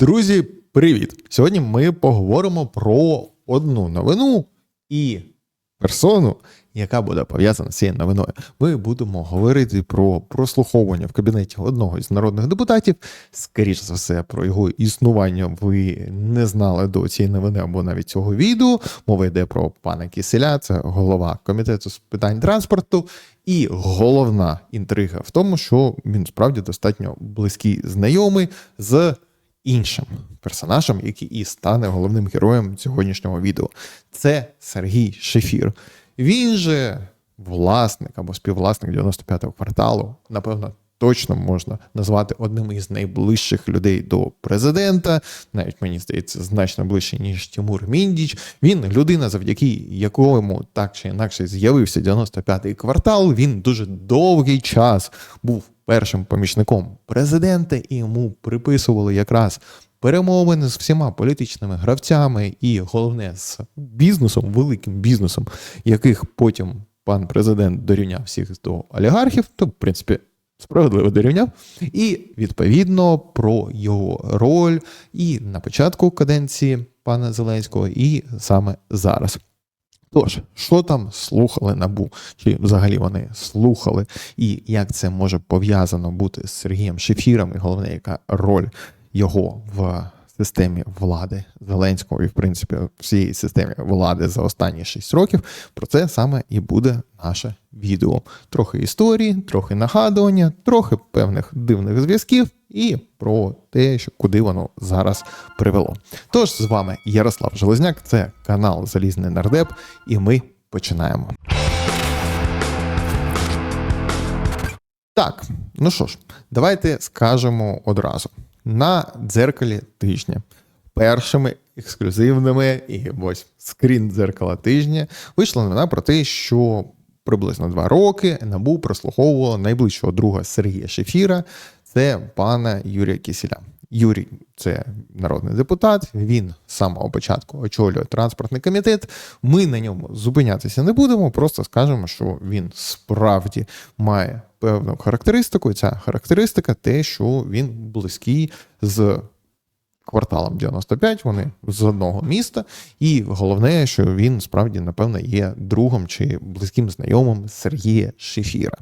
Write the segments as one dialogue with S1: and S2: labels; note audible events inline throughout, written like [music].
S1: Друзі, привіт! Сьогодні ми поговоримо про одну новину і персону, яка буде пов'язана з цією новиною. Ми будемо говорити про прослуховування в кабінеті одного із народних депутатів. Скоріше за все, про його існування ви не знали до цієї новини або навіть цього відео. Мова йде про пана Киселя, це голова комітету з питань транспорту. І головна інтрига в тому, що він справді достатньо близький знайомий з іншим персонажем, який і стане головним героєм сьогоднішнього відео. Це Сергій Шефір. Він же власник або співвласник 95-го кварталу, напевно. Точно можна назвати одним із найближчих людей до президента, навіть мені здається, значно ближче, ніж Тимур Міндіч. Він людина, завдяки якому так чи інакше з'явився 95-й квартал. Він дуже довгий час був першим помічником президента, і йому приписували якраз перемовини з всіма політичними гравцями, і головне з бізнесом, великим бізнесом, яких потім пан президент дорівняв всіх до олігархів, то в принципі. Справедливо дорівняв, і відповідно про його роль і на початку каденції пана Зеленського, і саме зараз. Тож, що там слухали набу, чи взагалі вони слухали, і як це може пов'язано бути з Сергієм Шефіром, і головне, яка роль його в системі влади Зеленського і, в принципі, всієї системі влади за останні 6 років. Про це саме і буде наше відео. Трохи історії, трохи нагадування, трохи певних дивних зв'язків і про те, що куди воно зараз привело. Тож з вами Ярослав Железняк, це канал Залізний Нардеп, і ми починаємо. Так, ну що ж, давайте скажемо одразу на дзеркалі тижня. Першими ексклюзивними і ось скрін дзеркала тижня вийшла новина про те, що приблизно два роки набу прослуховувало найближчого друга Сергія Шефіра, це пана Юрія Кісіля. Юрій це народний депутат. Він з самого початку очолює транспортний комітет. Ми на ньому зупинятися не будемо, просто скажемо, що він справді має певну характеристику. І ця характеристика те, що він близький з кварталом 95, Вони з одного міста, і головне, що він справді, напевно, є другом чи близьким знайомим Сергія Шефіра.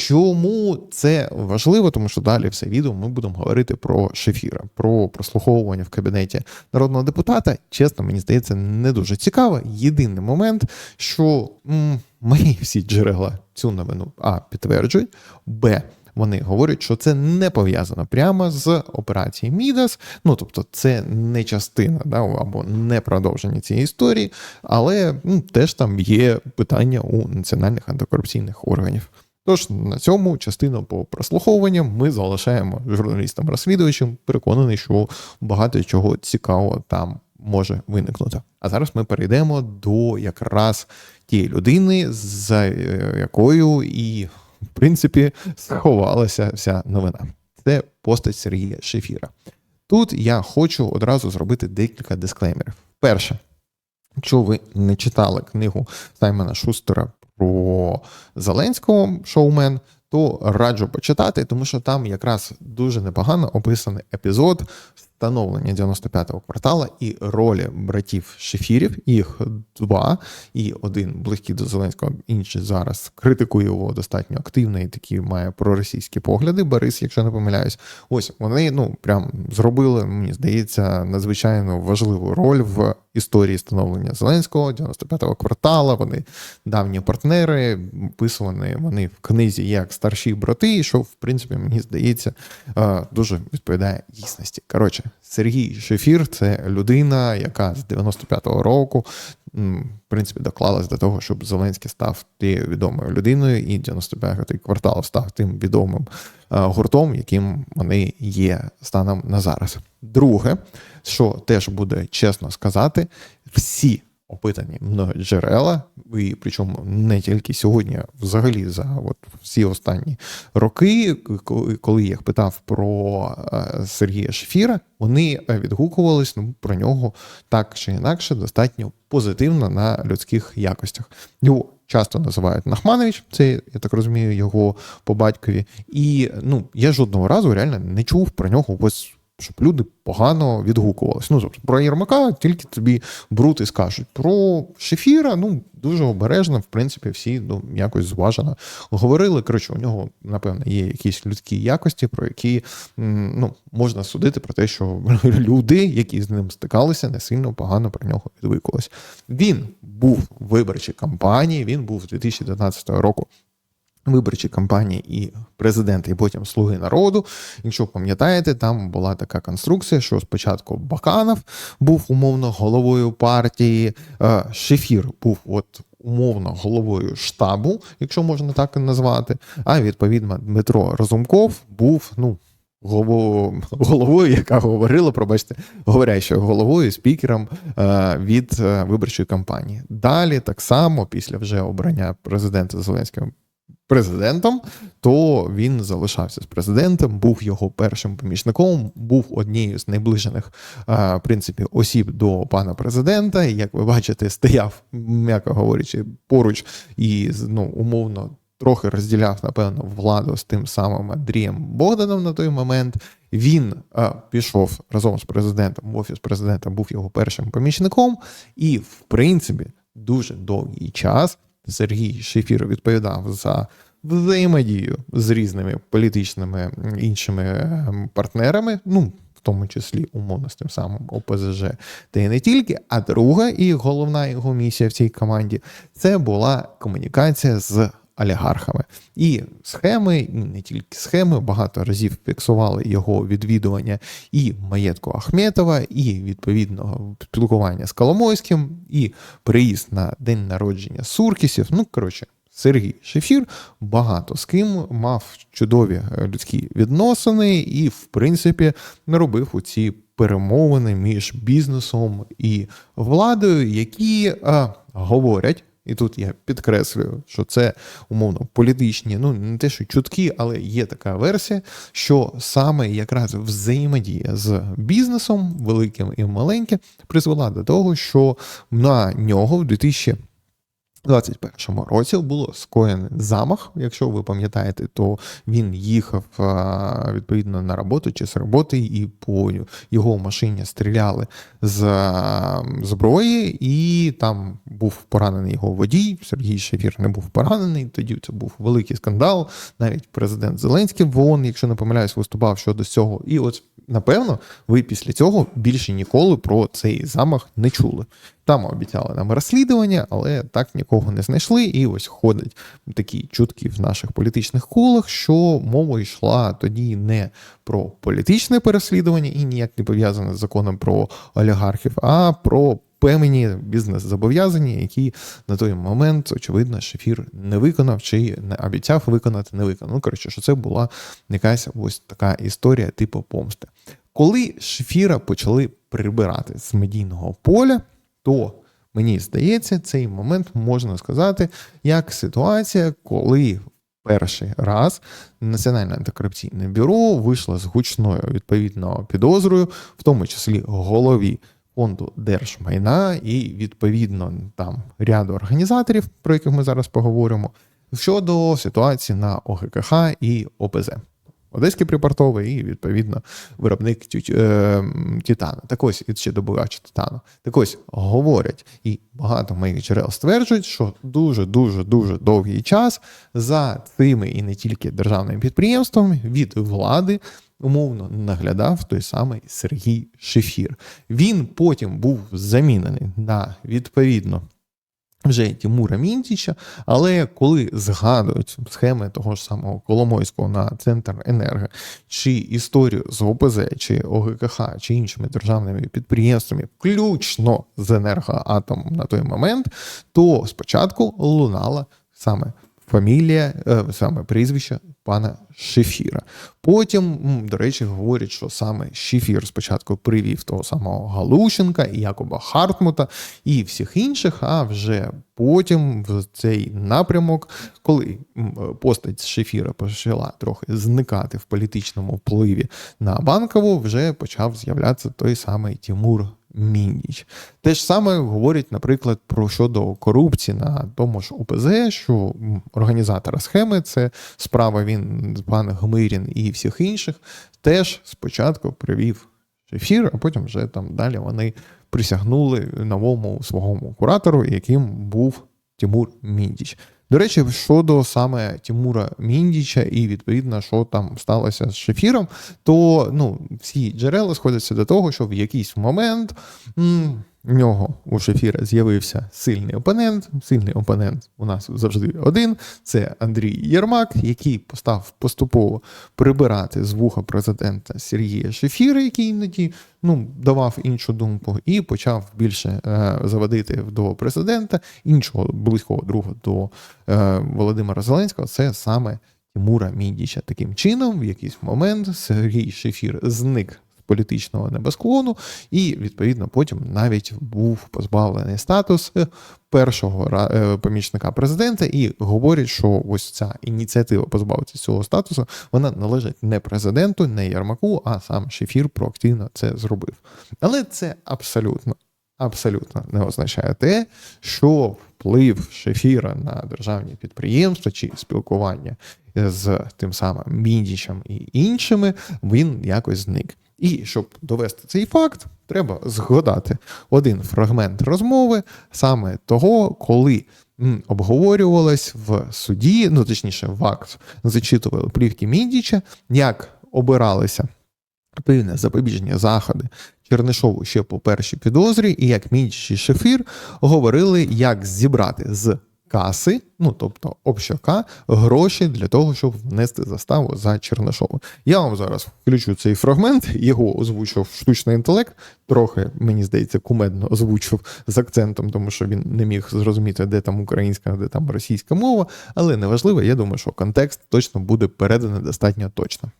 S1: Чому це важливо? Тому що далі все відео ми будемо говорити про шефіра, про прослуховування в кабінеті народного депутата. Чесно, мені здається, не дуже цікаво. Єдиний момент, що м, мої всі джерела цю новину а підтверджують, б. Вони говорять, що це не пов'язано прямо з операцією Мідас. Ну тобто, це не частина да, або не продовження цієї історії, але ну, теж там є питання у національних антикорупційних органів. Тож на цьому частину по прослуховуванням ми залишаємо журналістам-розслідувачам, переконаний, що багато чого цікавого там може виникнути. А зараз ми перейдемо до якраз тієї людини, за е, якою і, в принципі, сховалася вся новина. Це постать Сергія Шефіра. Тут я хочу одразу зробити декілька дисклеймерів. Перше, якщо ви не читали книгу Саймона Шустера про Зеленського шоумен, то раджу почитати, тому що там якраз дуже непогано описаний епізод становлення 95-го квартала і ролі братів Шефірів, їх два, і один близький до Зеленського, інший зараз критикує його достатньо активно і такі має проросійські погляди. Борис, якщо не помиляюсь, ось вони ну прям зробили, мені здається, надзвичайно важливу роль в історії становлення Зеленського, 95-го квартала. Вони давні партнери, описувані вони в книзі як старші брати, що в принципі мені здається дуже відповідає дійсності. Коротше, Сергій Шефір це людина, яка з 95-го року в принципі доклалась до того, щоб Зеленський став тією відомою людиною, і 95-й квартал став тим відомим гуртом, яким вони є станом на зараз. Друге, що теж буде чесно сказати, всі опитані мною джерела, і причому не тільки сьогодні, взагалі за от всі останні роки, коли я їх питав про е, Сергія Шефіра, вони відгукувались ну, про нього так чи інакше достатньо позитивно на людських якостях. Його часто називають Нахманович, це я так розумію, його по батькові. І ну я жодного разу реально не чув про нього ось щоб люди погано відгукувалися. Ну, тобто, про Єрмака тільки тобі брути скажуть. Про Шефіра, ну, дуже обережно, в принципі, всі ну, якось зважено говорили. Коротше, у нього, напевно, є якісь людські якості, про які ну, можна судити про те, що [laughs] люди, які з ним стикалися, не сильно погано про нього відгукувалися. Він був виборчій кампанії, він був з 2019 року виборчі кампанії і президент, і потім Слуги народу. Якщо пам'ятаєте, там була така конструкція, що спочатку Баканов був умовно головою партії, е, Шефір був от. Умовно головою штабу, якщо можна так назвати. А відповідно, Дмитро Разумков був ну головою, яка говорила, пробачте, говорящою головою, спікером е, від е, виборчої кампанії. Далі так само, після вже обрання президента Зеленського президентом, то він залишався з президентом, був його першим помічником, був однією з найближених в принципі осіб до пана президента. Як ви бачите, стояв, м'яко говорячи, поруч і ну, умовно. Трохи розділяв, напевно, владу з тим самим Андрієм Богданом на той момент. Він а, пішов разом з президентом в офіс президента, був його першим помічником, і, в принципі, дуже довгий час Сергій Шефір відповідав за взаємодію з різними політичними іншими ем, партнерами, ну в тому числі умовно з тим самим ОПЗЖ, та й не тільки. А друга і головна його місія в цій команді це була комунікація з. Олігархами і схеми, і не тільки схеми, багато разів фіксували його відвідування і маєтку Ахметова, і відповідного спілкування з Коломойським, і приїзд на день народження Суркісів. Ну коротше, Сергій Шефір багато з ким мав чудові е, людські відносини і, в принципі, робив у ці перемовини між бізнесом і владою, які а, е, говорять. І тут я підкреслюю, що це умовно політичні, ну не те, що чутки, але є така версія, що саме якраз взаємодія з бізнесом, великим і маленьким, призвела до того, що на нього в 2000 2021 році було скоєний замах. Якщо ви пам'ятаєте, то він їхав відповідно на роботу чи з роботи, і по його машині стріляли з зброї, і там був поранений його водій. Сергій Шефір не був поранений. Тоді це був великий скандал. Навіть президент Зеленський в ООН, якщо не помиляюсь, виступав щодо цього. І от напевно, ви після цього більше ніколи про цей замах не чули. Там обіцяли нам розслідування, але так нікого не знайшли. І ось ходять такі чутки в наших політичних колах, що мова йшла тоді не про політичне переслідування і ніяк не пов'язане з законом про олігархів, а про певні бізнес-зобов'язання, які на той момент, очевидно, шефір не виконав чи не обіцяв виконати, не виконав. Ну, коротше, що це була якась ось така історія типу помсти. Коли шефіра почали прибирати з медійного поля, то мені здається, цей момент можна сказати як ситуація, коли перший раз Національне антикорупційне бюро вийшло з гучною відповідно підозрою, в тому числі голові фонду держмайна і відповідно там ряду організаторів, про яких ми зараз поговоримо, щодо ситуації на ОГКХ і ОПЗ. Одеський припортовий і, відповідно, виробник е, Титану. Так ось від ще добувач Титану. Так ось говорять, і багато моїх джерел стверджують, що дуже-дуже дуже довгий час за цими і не тільки державними підприємствами від влади умовно наглядав той самий Сергій Шефір. Він потім був замінений на відповідно. Вже Тимура Мінтіча, але коли згадують схеми того ж самого Коломойського на центр енерго, чи історію з ОПЗ, чи ОГКХ, чи іншими державними підприємствами, включно з енергоатомом на той момент, то спочатку лунала саме фамілія, е, саме прізвище пана Шефіра. Потім, до речі, говорять, що саме Шефір спочатку привів того самого Галущенка Якоба Хартмута і всіх інших, а вже потім в цей напрямок, коли постать Шефіра почала трохи зникати в політичному впливі на банкову, вже почав з'являтися той самий Тимур Міндіч. Те ж саме говорять, наприклад, про щодо корупції на тому ж УПЗ, що організатора схеми це справа він пан Гмирін і всіх інших, теж спочатку привів Шефір, а потім вже там далі вони присягнули новому свого куратору, яким був Тимур Міндіч. До речі, щодо саме Тимура Міндіча і відповідно, що там сталося з Шефіром, то ну, всі джерела сходяться до того, що в якийсь момент м, нього у Шефіра з'явився сильний опонент. Сильний опонент у нас завжди один. Це Андрій Єрмак, який постав поступово прибирати з вуха президента Сергія Шефіра, який іноді ну, давав іншу думку, і почав більше е, заводити до президента іншого близького друга до е, Володимира Зеленського. Це саме Тимура Міндіча. Таким чином, в якийсь момент Сергій Шефір зник політичного небосклону, і відповідно потім навіть був позбавлений статус першого е, помічника президента, і говорять, що ось ця ініціатива позбавитися цього статусу, вона належить не президенту, не Ярмаку, а сам Шефір проактивно це зробив. Але це абсолютно. Абсолютно не означає те, що вплив Шефіра на державні підприємства чи спілкування з тим самим Міндічем і іншими він якось зник. І щоб довести цей факт, треба згадати один фрагмент розмови саме того, коли обговорювалось в суді, ну точніше, в акт зачитували плівки Міндіча, як обиралися певне запобіжні заходи Чернишову ще по першій підозрі, і як Міндіч і Шефір говорили, як зібрати з каси, ну тобто общака, гроші для того, щоб внести заставу за Чернишова. Я вам зараз включу цей фрагмент, його озвучив штучний інтелект. Трохи, мені здається, кумедно озвучив з акцентом, тому що він не міг зрозуміти, де там українська, де там російська мова. Але неважливо, я думаю, що контекст точно буде переданий достатньо точно.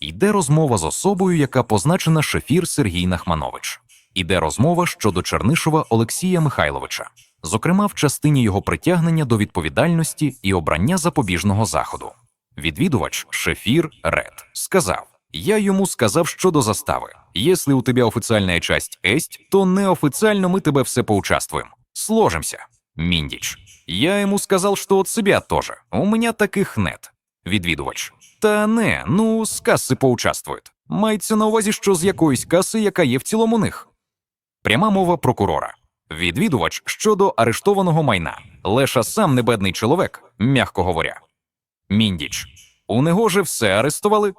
S2: Йде розмова з особою, яка позначена Шефір Сергій Нахманович. Іде розмова щодо Чернишова Олексія Михайловича, зокрема в частині його притягнення до відповідальності і обрання запобіжного заходу. Відвідувач Шефір Ред сказав: Я йому сказав щодо застави. Если у тебя официальная часть есть, то неофициально мы тебе все поучаствуем. Сложимся. Міндіч. Я йому сказав, що от себя тоже. У мене таких нет. Відвідувач. Та не, ну, з каси поучаствують. Мається на увазі, що з якоїсь каси, яка є в цілому них. Пряма мова прокурора. Відвідувач щодо арештованого майна. Леша сам не бедний чоловік, м'яко говоря. Міндіч. У него же все арестовали?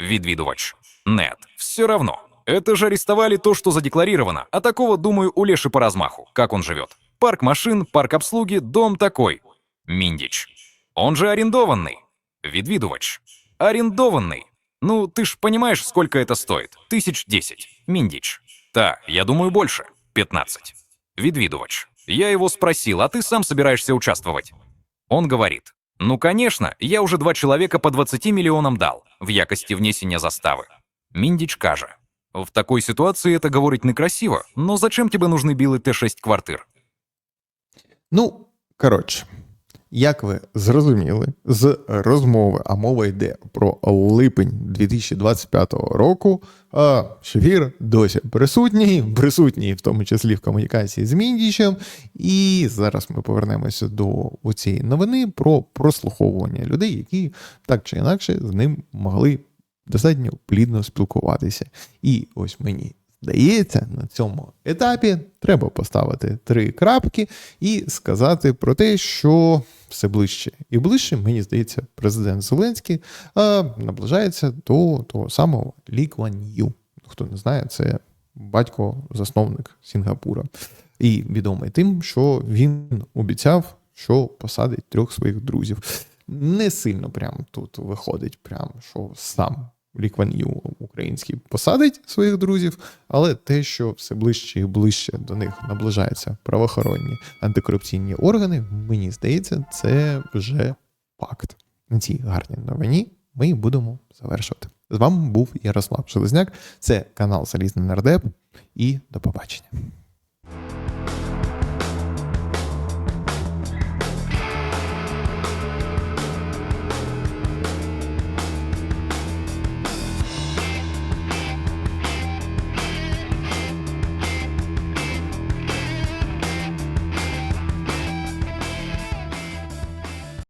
S2: Відвідувач. Нет, все равно. Это же арестовали то, что задекларировано, а такого, думаю, у Леши по размаху, как он живет. Парк машин, парк обслуги, дом такой. Міндіч. Он же арендованный. Відвідувач. Арендованный. Ну, ты ж понимаешь, сколько это стоит? Тысяч десять. Миндич. Та, я думаю, больше. Пятнадцать. Відвідувач. Я его спросил, а ты сам собираешься участвовать? Он говорит. Ну, конечно, я уже два человека по 20 миллионам дал в якости внесения заставы. Міндіч каже. В такой ситуации это говорить некрасиво, но зачем тебе нужны білі Т6 квартир?
S1: Ну, коротше, як ви зрозуміли з розмови, а мова йде про липень 2025 року. Шефір досі присутній, присутній в тому числі в комунікації з Міндічем. І зараз ми повернемося до цієї новини про прослуховування людей, які так чи інакше з ним могли достатньо плідно спілкуватися. І ось мені Здається, на цьому етапі треба поставити три крапки і сказати про те, що все ближче і ближче, мені здається, президент Зеленський а, наближається до того самого Лі Ю. Хто не знає, це батько-засновник Сінгапура. І відомий тим, що він обіцяв, що посадить трьох своїх друзів. Не сильно прям тут виходить, прям що сам Лікван'ю український посадить своїх друзів, але те, що все ближче і ближче до них наближаються правоохоронні антикорупційні органи, мені здається, це вже факт. На цій гарній новині ми будемо завершувати. З вами був Ярослав Железняк, це канал Залізний Нардеп, і до побачення.